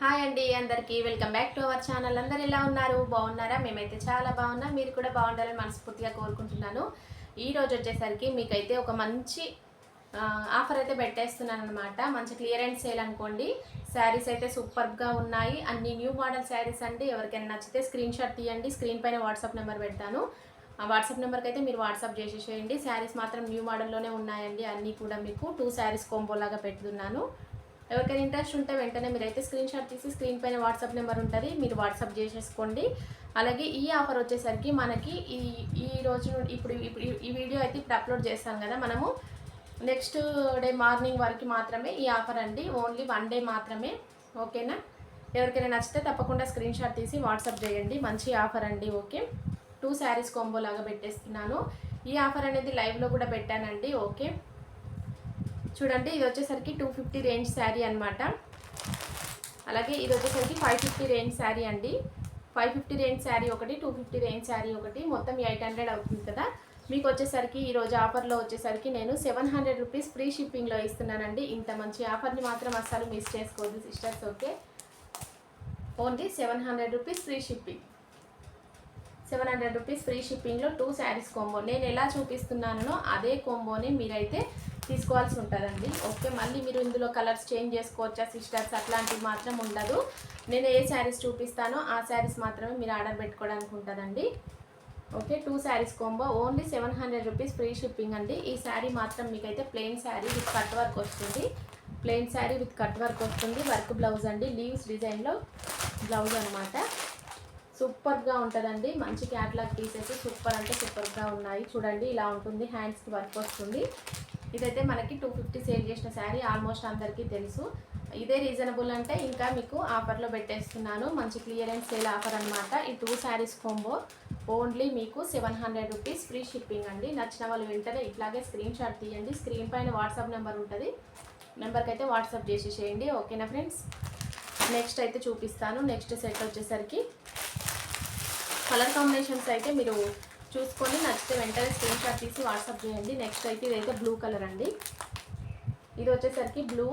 Hi అండి అందరికీ welcome back to our channel. అందరు ఎలా ఉన్నారు? బాగున్నారా? మేమైతే చాలా బాగున్నా. మీరు కూడా బాగుండాలని మనస్ఫూర్తిగా కోరుకుంటున్నాను. ఈ రోజు వచ్చేసరికి మీకైతే ఒక మంచి ఆఫర్ అయితే పెట్టేస్తున్నాను అనమాట మంచి క్లియరెన్స్ సేల్ అనుకోండి. శారీస్ అయితే సూపర్గా ఉన్నాయి. అన్ని న్యూ మోడల్ శారీస్ అండి. ఎవరికైనా నచ్చితే స్క్రీన్ షాట్ తీయండి. స్క్రీన్ పైన వాట్సాప్ నెంబర్ పెడతాను. ఆ వాట్సాప్ నెంబర్కి అయితే మీరు వాట్సాప్ చేసేసేయండి. శారీస్ మాత్రం న్యూ మోడల్లోనే ఉన్నాయండి. అన్నీ కూడా మీకు టూ శారీస్ కోంబోలాగా పెడుతున్నాను. ఎవరికైనా ఇంట్రెస్ట్ ఉంటే వెంటనే మీరైతే స్క్రీన్ షాట్ తీసి స్క్రీన్ పైన వాట్సాప్ నెంబర్ ఉంటుంది మీరు వాట్సాప్ చేసేసుకోండి. అలాగే ఈ ఆఫర్ వచ్చేసరికి మనకి ఈ ఈ రోజు నుండి ఇప్పుడు ఇప్పుడు ఈ వీడియో అయితే ఇప్పుడు అప్లోడ్ చేస్తాం కదా మనము. నెక్స్ట్ డే మార్నింగ్ వరకు మాత్రమే ఈ ఆఫర్ అండి ఓన్లీ వన్ డే మాత్రమే. ఓకేనా ఎవరికైనా నచ్చితే తప్పకుండా స్క్రీన్ షాట్ తీసి వాట్సాప్ చేయండి మంచి ఆఫర్ అండి ఓకే? టూ శారీస్ కాంబో లాగా పెట్టేస్తున్నాను. ఈ ఆఫర్ అనేది లైవ్లో కూడా పెట్టానండి ఓకే? చూడండి ఇది వచ్చేసరికి టూ ఫిఫ్టీ రేంజ్ శారీ అనమాట అలాగే ఇది వచ్చేసరికి ఫైవ్ ఫిఫ్టీ రేంజ్ శారీ అండి. ఫైవ్ ఫిఫ్టీ రేంజ్ శారీ ఒకటి టూ ఫిఫ్టీ రేంజ్ శారీ ఒకటి మొత్తం ఎయిట్ హండ్రెడ్ అవుతుంది కదా. మీకు వచ్చేసరికి ఈరోజు ఆఫర్లో వచ్చేసరికి నేను సెవెన్ హండ్రెడ్ రూపీస్ ఫ్రీ షిప్పింగ్లో ఇస్తున్నానండి. ఇంత మంచి ఆఫర్ని మాత్రం అస్సలు మిస్ చేసుకోవద్దు sisters okay only seven hundred rupees free shipping seven hundred rupees free షిప్పింగ్లో టూ శారీస్ కోంబో నేను ఎలా చూపిస్తున్నానో అదే కాంబోని మీరైతే తీసుకోవాల్సి ఉంటుందండి. ఓకే మళ్ళీ మీరు ఇందులో కలర్స్ చేంజ్ చేసుకోవచ్చా సిస్టర్స్ అట్లాంటివి మాత్రం ఉండదు. నేను ఏ శారీస్ చూపిస్తానో ఆ శారీస్ మాత్రమే మీరు ఆర్డర్ పెట్టుకోవడానికి ఉంటుందండి. Okay two saris combo. Only seven hundred rupees free shipping అండి. ఈ శారీ మాత్రం మీకైతే plain sari with cut work వస్తుంది. Plain sari with cut work వస్తుంది. వర్క్ బ్లౌజ్ అండి. లీవ్స్ డిజైన్లో బ్లౌజ్ అనమాట సూపర్గా ఉంటుందండి. మంచి క్యాట్లాగ్ పీసెస్. సూపర్ అంటే సూపర్గా ఉన్నాయి. చూడండి ఇలా ఉంటుంది. హ్యాండ్స్కి వర్క్ వస్తుంది. ఇదైతే మనకి టూ ఫిఫ్టీ సేల్ చేసిన శారీ ఆల్మోస్ట్ అందరికీ తెలుసు. ఇదే రీజనబుల్ అంటే ఇంకా మీకు ఆఫర్లో పెట్టేస్తున్నాను. మంచి క్లియరెన్స్ సేల్ ఆఫర్ అనమాట ఈ టూ శారీస్ కాంబో ఓన్లీ మీకు seven hundred rupees free shipping అండి. నచ్చిన వాళ్ళు వెంటనే ఇట్లాగే స్క్రీన్ షాట్ తీయండి. స్క్రీన్ పైన వాట్సాప్ నెంబర్ ఉంటుంది. నెంబర్కి అయితే వాట్సాప్ చేసేసేయండి ఓకేనా ఫ్రెండ్స్ నెక్స్ట్ అయితే చూపిస్తాను. నెక్స్ట్ సెట్ వచ్చేసరికి కలర్ కాంబినేషన్స్ అయితే మీరు చూసుకొని నచ్చితే వెంటనే స్క్రీన్ షాట్ తీసి వాట్సాప్ చేయండి. నెక్స్ట్ అయితే ఇదైతే బ్లూ కలర్ అండి. ఇది వచ్చేసరికి బ్లూ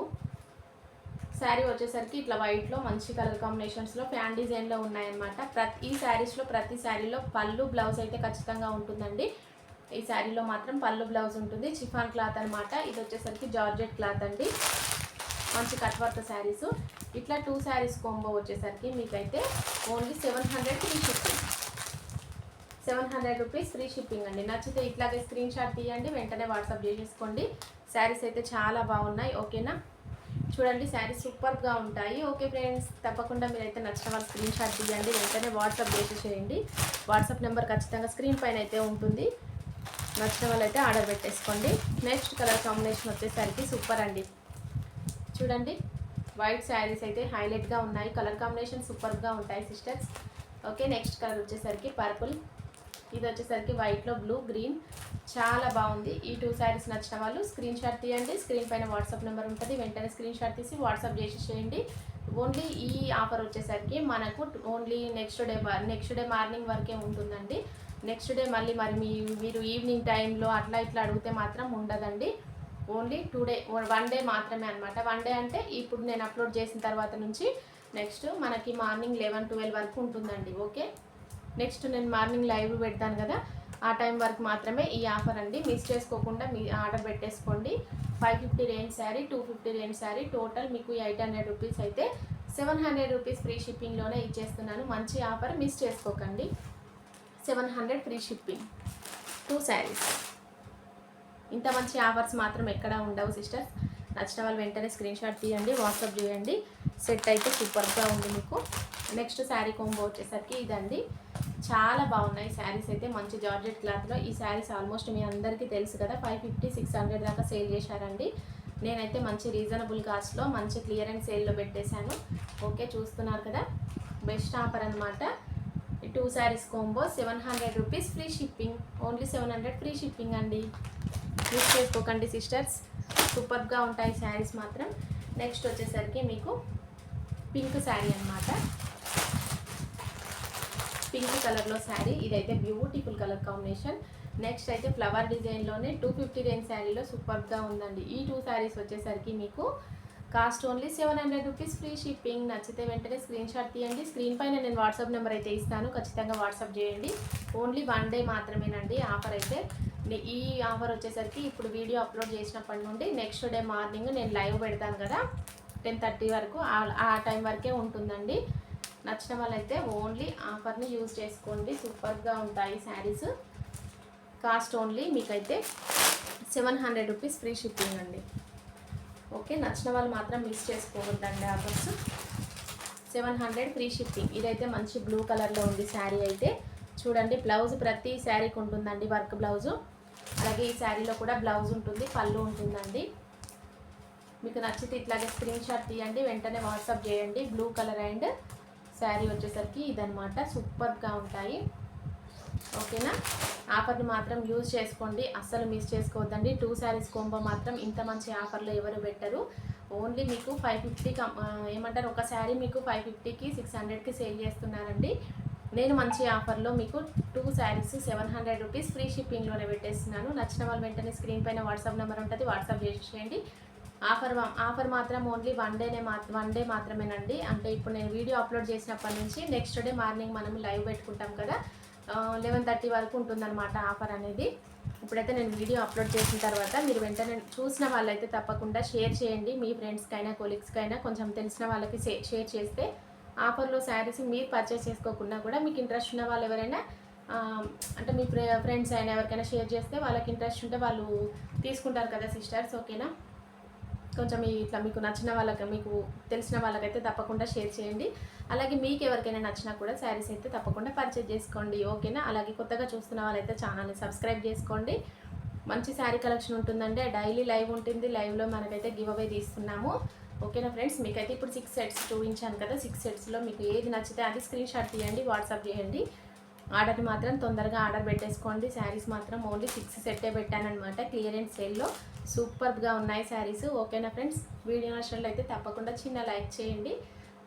శారీ వచ్చేసరికి ఇట్లా వైట్లో మంచి కలర్ కాంబినేషన్స్లో ఫ్యాన్ డిజైన్లో ఉన్నాయన్నమాట. ప్రతి ఈ శారీస్లో ప్రతి శారీలో పళ్ళు బ్లౌజ్ అయితే ఖచ్చితంగా ఉంటుందండి. ఈ శారీలో మాత్రం పళ్ళు బ్లౌజ్ ఉంటుంది. చిఫాన్ క్లాత్ అనమాట ఇది వచ్చేసరికి జార్జెట్ క్లాత్ అండి. మంచి కట్ వర్క్ శారీస్ ఇట్లా టూ శారీస్ కోంబో వచ్చేసరికి మీకైతే only seven hundred three fifty seven hundred rupees free shipping అండి. నచ్చితే ఇట్లాగే స్క్రీన్ షాట్ తీయండి వెంటనే వాట్సాప్ చేసేసుకోండి. శారీస్ అయితే చాలా బాగున్నాయి ఓకేనా? చూడండి శారీస్ సూపర్గా ఉంటాయి. ఓకే ఫ్రెండ్స్ తప్పకుండా మీరైతే నచ్చిన వాళ్ళు స్క్రీన్ షాట్ తీయండి వెంటనే వాట్సాప్ చేసేసేయండి. వాట్సాప్ నెంబర్ ఖచ్చితంగా స్క్రీన్ పైన అయితే ఉంటుంది. నచ్చిన వాళ్ళైతే ఆర్డర్ పెట్టేసుకోండి. నెక్స్ట్ కలర్ కాంబినేషన్ వచ్చేసరికి సూపర్ అండి. చూడండి వైట్ శారీస్ అయితే హైలైట్గా ఉన్నాయి. కలర్ కాంబినేషన్ సూపర్గా ఉంటాయి సిస్టర్స్. ఓకే నెక్స్ట్ కలర్ వచ్చేసరికి పర్పుల్. ఇది వచ్చేసరికి వైట్లో బ్లూ గ్రీన్ చాలా బాగుంది. ఈ టూ శారీస్ నచ్చిన వాళ్ళు స్క్రీన్ షాట్ తీయండి. స్క్రీన్ పైన వాట్సాప్ నెంబర్ ఉంటుంది. వెంటనే స్క్రీన్ షాట్ తీసి వాట్సాప్ చేసేసేయండి ఓన్లీ ఈ ఆఫర్ వచ్చేసరికి మనకు only next day next day morning వరకే ఉంటుందండి. నెక్స్ట్ డే మళ్ళీ మరి మీ మీరు ఈవినింగ్ టైంలో అట్లా ఇట్లా అడిగితే మాత్రం ఉండదండి. Only two day one day మాత్రమే అనమాట వన్ డే అంటే ఇప్పుడు నేను అప్లోడ్ చేసిన తర్వాత నుంచి నెక్స్ట్ మనకి మార్నింగ్ లెవెన్ ట్వెల్వ్ వరకు ఉంటుందండి. ఓకే నెక్స్ట్ నేను మార్నింగ్ లైవ్ పెడతాను కదా ఆ టైం వరకు మాత్రమే ఈ ఆఫర్ అండి. మిస్ చేసుకోకుండా మీ ఆర్డర్ పెట్టేసుకోండి. Five fifty range sari two fifty range sari total మీకు ఎయిట్ హండ్రెడ్ రూపీస్ అయితే సెవెన్ హండ్రెడ్ రూపీస్ ఫ్రీ షిప్పింగ్లోనే ఇచ్చేస్తున్నాను. మంచి ఆఫర్ మిస్ చేసుకోకండి. Seven hundred free shipping. Two saris. ఇంత మంచి ఆఫర్స్ మాత్రం ఎక్కడ ఉండవు సిస్టర్స్. నచ్చిన వాళ్ళు వెంటనే స్క్రీన్ షాట్ తీయండి వాట్సాప్ చేయండి. సెట్ అయితే సూపర్గా ఉంది మీకు. నెక్స్ట్ శారీ కొంబో వచ్చేసరికి ఇదండి. చాలా బాగున్నాయి. శారీస్ అయితే మంచి జార్జెట్ క్లాత్లో. ఈ శారీస్ ఆల్మోస్ట్ మీ అందరికీ తెలుసు కదా ఫైవ్ ఫిఫ్టీ సిక్స్ హండ్రెడ్ దాకా సేల్ చేశారండి. నేనైతే మంచి రీజనబుల్ కాస్ట్లో మంచి క్లియరెన్స్ సేల్లో పెట్టేశాను. ఓకే చూస్తున్నారు కదా? బెస్ట్ ఆఫర్ అనమాట ఈ two saris combo seven hundred rupees free shipping. Only seven hundred free shipping అండి. యూస్ చేసుకోకండి సిస్టర్స్. సూపర్గా ఉంటాయి శారీస్ మాత్రం. నెక్స్ట్ వచ్చేసరికి మీకు పింక్ శారీ అనమాట పింక్ కలర్లో శారీ. ఇదైతే బ్యూటిఫుల్ కలర్ కాంబినేషన్. నెక్స్ట్ అయితే ఫ్లవర్ డిజైన్లోనే టూ ఫిఫ్టీ రేంజ్ శారీలో సూపర్గా ఉందండి. ఈ టూ శారీస్ వచ్చేసరికి మీకు cost only seven hundred rupees free shipping. నచ్చితే వెంటనే స్క్రీన్ షాట్ తీయండి. స్క్రీన్ పైన నేను వాట్సాప్ నెంబర్ అయితే ఇస్తాను. ఖచ్చితంగా వాట్సాప్ చేయండి. ఓన్లీ వన్ డే మాత్రమేనండి ఆఫర్ అయితే. ఈ ఆఫర్ వచ్చేసరికి ఇప్పుడు వీడియో అప్లోడ్ చేసినప్పటి నుండి నెక్స్ట్ డే మార్నింగ్ నేను లైవ్ పెడతాను కదా టెన్ థర్టీ వరకు. ఆ టైం వరకే ఉంటుందండి. నచ్చిన వాళ్ళైతే ఓన్లీ ఆఫర్ని యూజ్ చేసుకోండి. సూపర్గా ఉంటాయి శారీస్. కాస్ట్ ఓన్లీ మీకైతే seven hundred rupees free shipping అండి. ఓకే నచ్చిన వాళ్ళు మాత్రం మిస్ చేసుకోవద్దండి offers. Seven hundred free shipping. ఇదైతే మంచి బ్లూ కలర్లో ఉంది శారీ అయితే. చూడండి బ్లౌజ్ ప్రతి శారీకి ఉంటుందండి వర్క్ బ్లౌజు. అలాగే ఈ శారీలో కూడా బ్లౌజ్ ఉంటుంది పళ్ళు ఉంటుందండి. మీకు నచ్చితే ఇట్లాగే స్క్రీన్ షాట్ తీయండి వెంటనే వాట్సాప్ చేయండి బ్లూ కలర్ అండ్ శారీ వచ్చేసరికి ఇదనమాట సూపర్గా ఉంటాయి. ఓకేనా? ఆఫర్ని మాత్రం యూజ్ చేసుకోండి. అస్సలు మిస్ చేసుకోవద్దండి. టూ శారీస్ కోంబో మాత్రం ఇంత మంచి ఆఫర్లో ఎవరు పెట్టరు. ఓన్లీ మీకు ఫైవ్ ఫిఫ్టీ ఏమంటారు? ఒక శారీ మీకు ఫైవ్ ఫిఫ్టీకి సిక్స్ హండ్రెడ్కి సేల్ చేస్తున్నారండి. నేను మంచి ఆఫర్లో మీకు two saris seven hundred rupees free షిప్పింగ్లోనే పెట్టేస్తున్నాను. నచ్చిన వాళ్ళు వెంటనే స్క్రీన్ పైన వాట్సాప్ నెంబర్ ఉంటుంది. వాట్సాప్ చేసేయండి ఆఫర్ ఆఫర్ మాత్రం ఓన్లీ వన్ డేనే మా వన్ డే మాత్రమేనండి. అంటే ఇప్పుడు నేను వీడియో అప్లోడ్ చేసినప్పటి నుంచి నెక్స్ట్ డే మార్నింగ్ మనం లైవ్ పెట్టుకుంటాం కదా లెవెన్ థర్టీ వరకు ఉంటుందన్నమాట ఆఫర్ అనేది. ఇప్పుడైతే నేను వీడియో అప్లోడ్ చేసిన తర్వాత మీరు వెంటనే చూసిన వాళ్ళైతే తప్పకుండా షేర్ చేయండి. మీ ఫ్రెండ్స్కైనా కొలీగ్స్కైనా కొంచెం తెలిసిన వాళ్ళకి షేర్ చేస్తే ఆఫర్లో శారీస్ మీరు పర్చేస్ చేసుకోకుండా కూడా మీకు ఇంట్రెస్ట్ ఉన్న వాళ్ళు ఎవరైనా అంటే మీ ఫ్రెండ్స్ అయినా ఎవరికైనా షేర్ చేస్తే వాళ్ళకి ఇంట్రెస్ట్ ఉంటే వాళ్ళు తీసుకుంటారు కదా సిస్టర్స్ ఓకేనా? కొంచెం ఇట్లా మీకు నచ్చిన వాళ్ళకి మీకు తెలిసిన వాళ్ళకైతే తప్పకుండా షేర్ చేయండి. అలాగే మీకు ఎవరికైనా నచ్చినా కూడా శారీస్ అయితే తప్పకుండా పర్చేజ్ చేసుకోండి ఓకేనా? అలాగే కొత్తగా చూస్తున్న వాళ్ళైతే ఛానల్ని సబ్స్క్రైబ్ చేసుకోండి. మంచి శారీ కలెక్షన్ ఉంటుందంటే డైలీ లైవ్ ఉంటుంది. లైవ్లో మనకైతే గివ్ అవే తీస్తున్నాము. ఓకేనా ఫ్రెండ్స్? మీకైతే ఇప్పుడు సిక్స్ సెట్స్ చూపించాను కదా. సిక్స్ సెట్స్లో మీకు ఏది నచ్చితే అది స్క్రీన్ షాట్ తీయండి వాట్సాప్ చేయండి. ఆర్డర్ని మాత్రం తొందరగా ఆర్డర్ పెట్టేసుకోండి. శారీస్ మాత్రం ఓన్లీ సిక్స్ సెట్టే పెట్టానమాట క్లియరెన్స్ సేల్లో సూపర్గా ఉన్నాయి శారీస్. ఓకేనా ఫ్రెండ్స్? వీడియో నచ్చినట్లయితే తప్పకుండా చిన్న లైక్ చేయండి.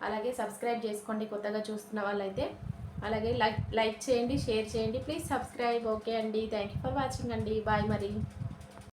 అలాగే సబ్స్క్రైబ్ చేసుకోండి కొత్తగా చూస్తున్న వాళ్ళైతే. అలాగే లైక్ లైక్ చేయండి షేర్ చేయండి. Please subscribe. ఓకే అండి. థ్యాంక్ యూ ఫర్ వాచింగ్ అండి. బాయ్ మరి.